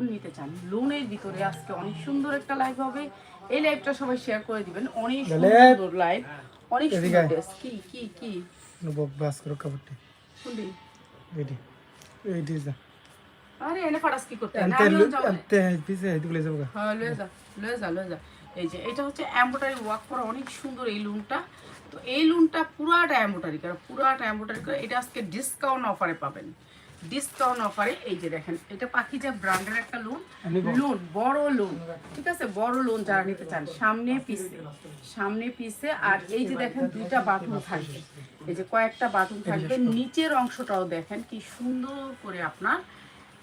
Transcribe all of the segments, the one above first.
Loan নিতে চান লোনের ভিতরে আজকে অনেক সুন্দর একটা লাইভ হবে। এই লাইভটা সবাই শেয়ার করে দিবেন। অনেক সুন্দর লাইভ অনেক সুন্দর ড্রেস কি কি কি? বাস করো কাপড়টি। শুনবি? এটি এইটি যা আরে এনে ফাটাস কি করতে? না আমিও যাব আনতে পিছে হেদি গুলো যাব হ্যাঁ লয়ে যা লয়ে যা লয়ে যা। এই যে এটা হচ্ছে এম্বোটারি ওয়ার্ক করা অনেক সুন্দর এই লুনটা তো এই লুনটা পুরাটা এম্বোটারি করা পুরাটা এম্বোটারি করা এটা আজকে ডিসকাউন্ট অফারে পাবেন। ডিসকাউন্ট অফারে এই যে দেখেন এটা পাখিজা ব্র্যান্ডের একটা লোন লোন বড় লোন ঠিক আছে? বড় লোন যারা নিতে চান সামনে পিছে সামনে পিছে আর এই যে দেখেন দুইটা বাটন থাকবে। এই যে কয়েকটা বাটন থাকবে নিচের অংশটাও দেখেন কি সুন্দর করে আপনার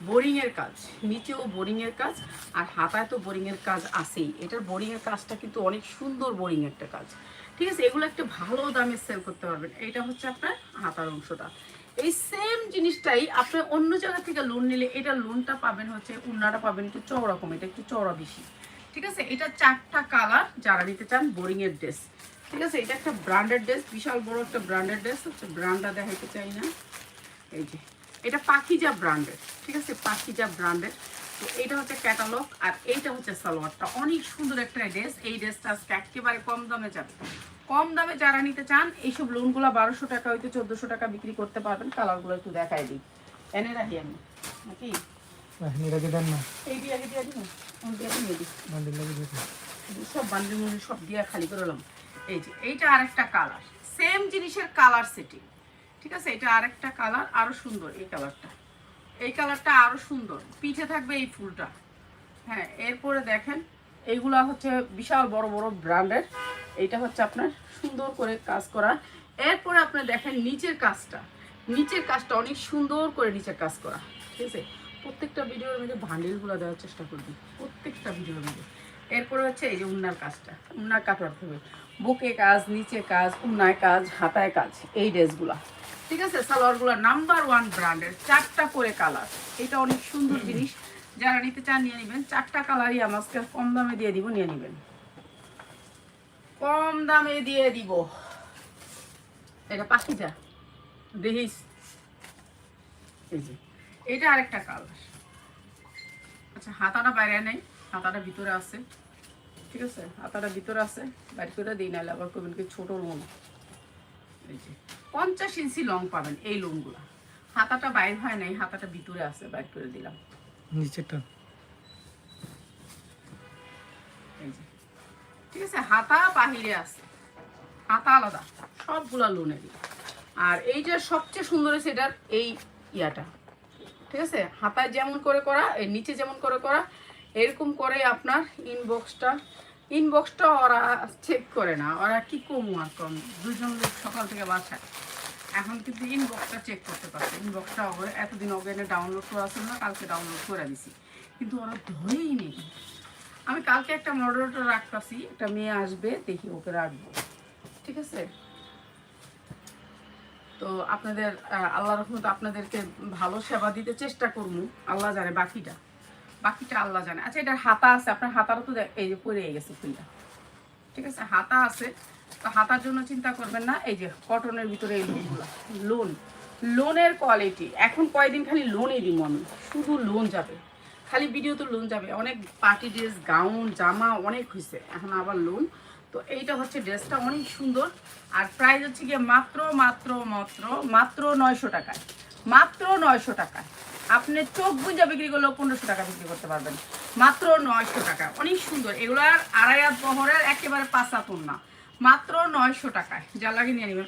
বোরিং এর কাজ নিচেও বোরিং এর কাজ আর হাতায় তো বোরিং এর কাজ আছেই। এটার বোরিং এর কাজটা কিন্তু অনেক সুন্দর বোরিং একটা কাজ। ঠিক আছে? এগুলো একটা ভালো দামে সেল করতে পারবেন। এটা হচ্ছে আপনার হাতার অংশটা। এই সেম জিনিসটাই আপনি অন্য জায়গা থেকে লোন নিলে এটা লোনটা পাবেন হচ্ছে উন্নাটা পাবেন একটু চওড়া এটা একটু চওড়া বেশি। ঠিক আছে? এটা চারটা কালার যারা নিতে চান বোরিং এর ড্রেস ঠিক আছে? এটা একটা ব্র্যান্ডেড ড্রেস বিশাল বড় একটা ব্র্যান্ডেড ড্রেস হচ্ছে ব্র্যান্ডটা দেখাইতে চাই না। এই যে, এটা পাখিজা ব্র্যান্ডের ঠিক আছে? পাখিজা ব্র্যান্ডের তো এটা হচ্ছে ক্যাটালগ আর এইটা হচ্ছে সালোয়ারটা। অনেক সুন্দর একটা ড্রেস এই ড্রেসটা আজকে একেবারে কম দামে যাবে। কম দামে যারা নিতে চান এইসব লোনগুলো বারোশো টাকা হইতে চোদ্দোশো টাকা বিক্রি করতে পারবেন। কালারগুলো একটু দেখাই দিই। এনে রাখি আমি। নাকি? সব বান্ডিল মুন্ডিল সব দিয়ে খালি এই যে এইটা আরেকটা কালার। সেম জিনিসের কালার সেটিং। ঠিক আছে? এটা আরেকটা কালার আরও সুন্দর এই কালারটা। এই কালারটা আরও সুন্দর। পিঠে থাকবে এই ফুলটা। হ্যাঁ এরপরে দেখেন এইগুলা হচ্ছে বিশাল বড় বড় ব্র্যান্ডের। এইটা হচ্ছে আপনার সুন্দর করে কাজ করা। এরপরে আপনি দেখেন নিচের কাজটা। নিচের কাজটা অনেক সুন্দর করে নিচের কাজ করা। ঠিক আছে? প্রত্যেকটা ভিডিওর মধ্যে ভান্ডিলগুলো দেওয়ার চেষ্টা করবি। প্রত্যেকটা ভিডিওর মধ্যে। এরপরে হচ্ছে এই যে উন্নার কাজটা। উন্নার কাটার হবে। বুকে কাজ, নিচে কাজ, উন্নায় কাজ, হাতায় কাজ, এই ড্রেসগুলা ঠিক আছে? সালোয়ারগুলো নাম্বার ওয়ান ব্র্যান্ডের চারটা করে কালার এটা অনেক সুন্দর জিনিস। যারা নিতে চান, নিয়ে নেবেন। চারটা কালারই আমাকে কম দামে দিয়ে দিব, নিয়ে নেবেন। কম দামে দিয়ে দিব। এটা পাখি যা দেখিস এই যে, এটা আরেকটা কালার। আচ্ছা হাতাটা বাইরে নেই, হাতাটা ভিতরে আছে। ঠিক আছে, হাতাটা ভিতরে আছে, বাইরে করে দিই, নাহলে আবার করবেন কি ছোট লোন এই যে, পঞ্চাশ ইঞ্চি লং পাবেন এই লোনগুলো হাতাটা বাইর হয় নাই, হাতাটা ভিতরে আছে, বাইর করে দিলাম। নিচেরটা। এই ঠিক আছে, হাতা বাহিরে আছে। হাতা আলাদা, সবগুলা লোনেরই আর এইটা সবচেয়ে সুন্দর হয়েছে এটার এই ইয়াটা। ঠিক আছে, হাতায় যেমন করে করা, এর নিচে যেমন করে করা, এরকম করে আপনার ইনবক্সটা ইনবক্সটা ওরা চেক করে না, ওরা কি কম আর কম? দুজন লোক সকাল থেকে বাসায়। এখন কিন্তু ইনবক্সটা চেক করতে পারছে। ইনবক্সটা ওরা এতদিন ওখানে ডাউনলোড করা ছিল না, কালকে ডাউনলোড করে দিছি। কিন্তু ওরা ধরেই নেই। আমি কালকে একটা মডারেটর রাখতেছি, একটা মেয়ে আসবে, দেখি ওকে রাখব। ঠিক আছে? তো আপনাদের আল্লাহ রহমত আপনাদেরকে ভালো সেবা দিতে চেষ্টা করব, আল্লাহ জানে বাকিটা। বাকিটা আল্লাহ জানে। আচ্ছা এটার হাতা আছে, আপনার হাতারও তো এই যে পরে গেছে ফুলটা ঠিক আছে? হাতা আছে তো হাতার জন্য চিন্তা করবেন না। এই যে কটনের ভিতরে এই লোনগুলো লোন লোনের কোয়ালিটি এখন কয়দিন খালি লোনই দিব আমি। শুধু লোন যাবে। খালি ভিডিও তো লোন যাবে। অনেক পার্টি ড্রেস গাউন জামা অনেক হয়েছে এখন আবার লোন তো এইটা হচ্ছে ড্রেসটা অনেক সুন্দর। আর প্রাইস হচ্ছে গিয়ে মাত্র মাত্র মাত্র মাত্র নয়শো টাকায়। মাত্র নয়শো টাকায়। আপনি চোখ বুঝা বিক্রি করলেও পনেরোশো টাকা বিক্রি করতে পারবেন। মাত্র নয়শো টাকা অনেক সুন্দর। এগুলার আড়াই হাত বহরের একেবারে পাঁচাতুন না মাত্র নয়শো টাকায়। যা লাগে নিয়ে নেবেন।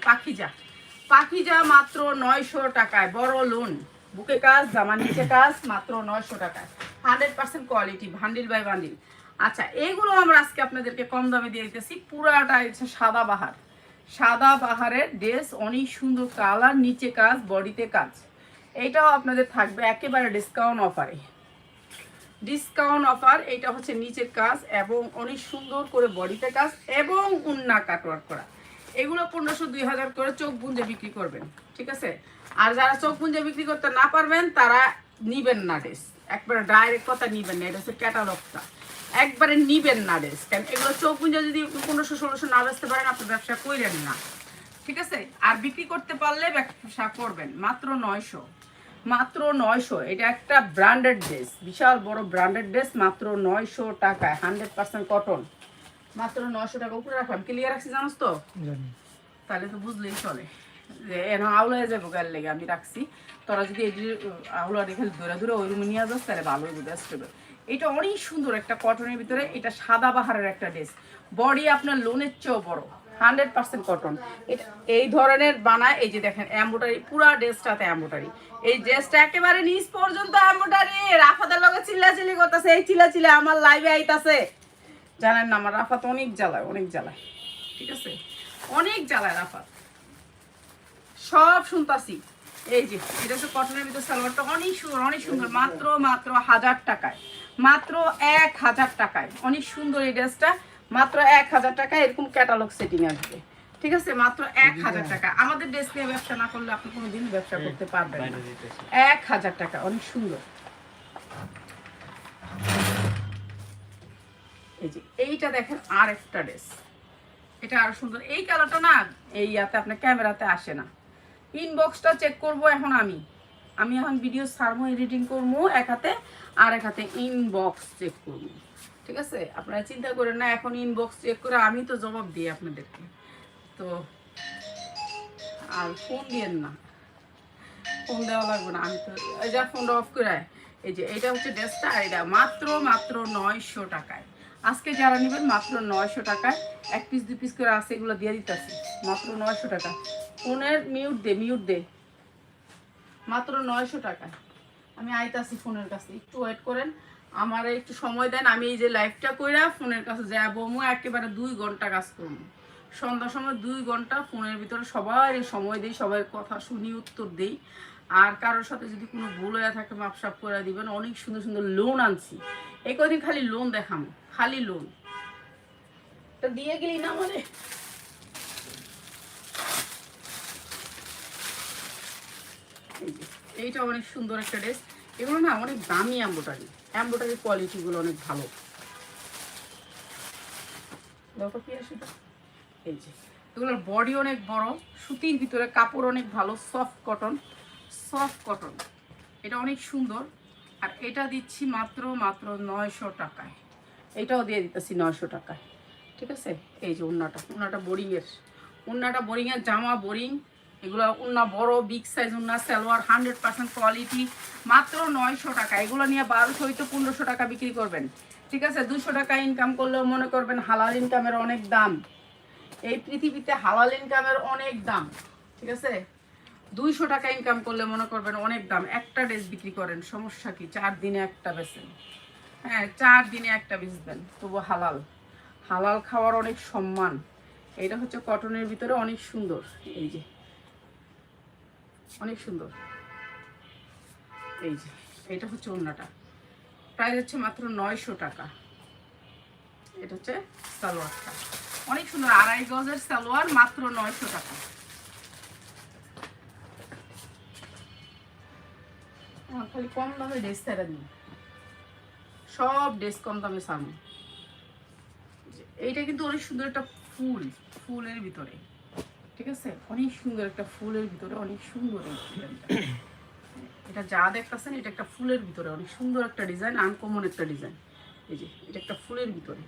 পাখি যা মাত্র নয়শো টাকায়। বড় লোন বুকে কাজ জামা নিচে কাজ, মাত্র নয়শো টাকায়। Hundred percent quality, bundle by bundle. আচ্ছা এইগুলো আমরা আজকে আপনাদেরকে কম দামে দিয়ে দিতেছি। পুরাটা হচ্ছে সাদা বাহার। সাদা বাহারের ড্রেস অনেক সুন্দর কালার নিচে কাজ বডিতে কাজ। এইটাও আপনাদের থাকবে একেবারে ডিসকাউন্ট অফারে ডিসকাউন্ট অফার এটা হচ্ছে নিচের কাজ এবং অনেক সুন্দর করে বডিতে কাজ এবং উন্না কাটওয়ার্ক করা। এগুলো পনেরোশো, দুই হাজার করে চোখ বুঞ্জে বিক্রি করবেন, ঠিক আছে? আর যারা চোখ বুঞ্জে বিক্রি করতে না পারবেন, তারা নিবেন না ড্রেস একবারে ডাইরেক্ট কথা নিবেন না, এটা হচ্ছে ক্যাটালগটা একবারে নিবেন না ড্রেস কেন এগুলো চোখ বুঞ্জে যদি পনেরোশো, ষোলোশো না বেচতে পারেন, আপনি ব্যবসা করলেন না, ঠিক আছে? আর বিক্রি করতে পারলে ব্যবসা করবেন, মাত্র নয়শো। মাত্র নয়শো। এটা একটা ব্র্যান্ডেড ড্রেস বিশাল বড় ব্র্যান্ডেড ড্রেস মাত্র নয়শো টাকায় হান্ড্রেড পার্সেন্ট কটন মাত্র নয়শো টাকা উপরে রাখলাম ক্লিয়ার রাখছি জানোস তো? তাহলে তো বুঝলেই চলে। যে এন আউলা যাব গাল লেগে আমি রাখছি। তোরা যদি আউলা রেখে দূরে দূরে ওই রুমে নিয়ে যাস তাহলে ভালো হইবে বেস্ট হবে এটা অনেক সুন্দর একটা কটনের ভিতরে এটা সাদা বাহারের একটা ড্রেস বডি আপনার লোনের চেয়েও বড়। Hundred percent cotton. এই ধরনের বানায়, এই যে দেখেন এম্বোটারি পুরা ড্রেসটাতে এম্বোটারি এই ড্রেসটা একেবারে নিচ পর্যন্ত এম্বোটারি রাফাদের লগে চিল্লা চিল্লি করতেছে, এই চিল্লা চিল্লা আমার লাইভে আইতাছে। জানেন না, আমার রাফাত অনেক জ্বালায় অনেক জ্বালায়। ঠিক আছে? অনেক জ্বালায় রাফাত। সব শুনতাছি। এই যে, এটা হচ্ছে কটনের ভিতর সালোয়ারটা অনেক সুন্দর অনেক সুন্দর। মাত্র মাত্র হাজার টাকায়। মাত্র এক হাজার টাকায়। অনেক সুন্দর এই ড্রেসটা। মাত্র এক হাজার টাকা এরকম ক্যাটালগ সেটিং আসবে। ঠিক আছে? মাত্র এক হাজার টাকা। আমাদের ড্রেস নিয়ে ব্যবসা না করলে আপনি কোনোদিন ব্যবসা করতে পারবেন না। এক হাজার টাকা অনেক সুন্দর। এই যে এইটা দেখেন আর একটা ড্রেস এটা আরও সুন্দর। এই কালারটা না এই ইয়াতে আপনার ক্যামেরাতে আসে না। ইনবক্সটা চেক করব এখন আমি। আমি এখন ভিডিও সারমো এডিটিং করব এক হাতে আর এক হাতে ইনবক্স চেক করব। ঠিক আছে? আপনারা চিন্তা করেন না, এখন ইনবক্স চেক করে আমি তো জবাব দিই আপনাদেরকে। তো, আর ফোন দিয়েন না। ফোন দেওয়া লাগবে না, আমি তো যা ফোনটা অফ করে এই যে এটা হচ্ছে ড্রেসটা আর এটা মাত্র মাত্র নয়শো টাকায়। আজকে যারা নেবেন, মাত্র নয়শো টাকায়। এক পিস দু পিস করে আছে, এগুলো দিয়ে দিতেছি। মাত্র নয়শো টাকা। ফোনের মিউট দে মিউট দে। মাত্র নয়শো টাকায়। আমি আইতাছি ফোনের কাছে। একটু ওয়েট করেন। আমার একটু সময় দেন, আমি এই যে লাইফটা কইরা ফোনের কাছে যাব মু একেবারে দুই ঘণ্টা কাজ করব। সন্ধ্যার সময় দুই ঘণ্টা ফোনের ভিতরে সবার সময় দিই সবার কথা শুনি, উত্তর দিই। আর কারোর সাথে যদি কোনো ভুল হয়ে থাকে মাপসাপ করে দিবেন, অনেক সুন্দর সুন্দর লোন আনছি। এই কদিন খালি লোন দেখাম, খালি লোন তা দিয়ে গেলি না মানে? এই এইটা অনেক সুন্দর একটা ড্রেস এগুলো না অনেক দামি এম্বোটারি এম্বোটারি কোয়ালিটিগুলো অনেক ভালো। এই যে। এগুলোর বডি অনেক বড়, সুতির ভিতরে কাপড় অনেক ভালো সফট কটন সফট কটন এটা অনেক সুন্দর। আর এটা দিচ্ছি মাত্র মাত্র নয়শো টাকায়। এটাও দিয়ে দিতেছি নয়শো টাকায়। ঠিক আছে? এই যে উন্নাটা। উন্নাটা বোরিংয়ের। উন্নাটা বোরিংয়ের জামা বোরিং। এগুলো উন্না বড় বিগ সাইজ উন্না, সালোয়ার হান্ড্রেড পার্সেন্ট কোয়ালিটি মাত্র নয়শো টাকা। এগুলো নিয়ে বারোশো হইতে পনেরোশো টাকা বিক্রি করবেন। ঠিক আছে? দুশো টাকা ইনকাম করলেও মনে করবেন হালাল ইনকামের অনেক দাম। এই পৃথিবীতে হালাল ইনকামের অনেক দাম। ঠিক আছে? দুইশো টাকা ইনকাম করলে মনে করবেন অনেক দাম। একটা ড্রেস বিক্রি করেন, সমস্যা কি? চার দিনে একটা বেচেন। হ্যাঁ চার দিনে একটা বেচবেন। তবু হালাল। হালাল খাওয়ার অনেক সম্মান। এটা হচ্ছে কটনের ভিতরে অনেক সুন্দর। এই যে। অনেক সুন্দর। এই যে, এটা হচ্ছে ওড়নাটা। প্রাইস হচ্ছে মাত্র নয়শো টাকা। এটা হচ্ছে সালোয়ারটা। অনেক সুন্দর, আড়াই গজের সালোয়ার মাত্র নয়শো টাকা। খালি কম দামে ড্রেস ছেড়ে দিন। সব ড্রেস কম দামে সামনে এইটা কিন্তু অনেক সুন্দর একটা ফুল, ফুলের ভিতরে। ঠিক আছে? অনেক সুন্দর একটা ফুলের ভিতরে অনেক সুন্দর এটা যা দেখতেছেন, এটা একটা ফুলের ভিতরে অনেক সুন্দর একটা ডিজাইন আনকমন একটা ডিজাইন। এই যে, এটা একটা ফুলের ভিতরে।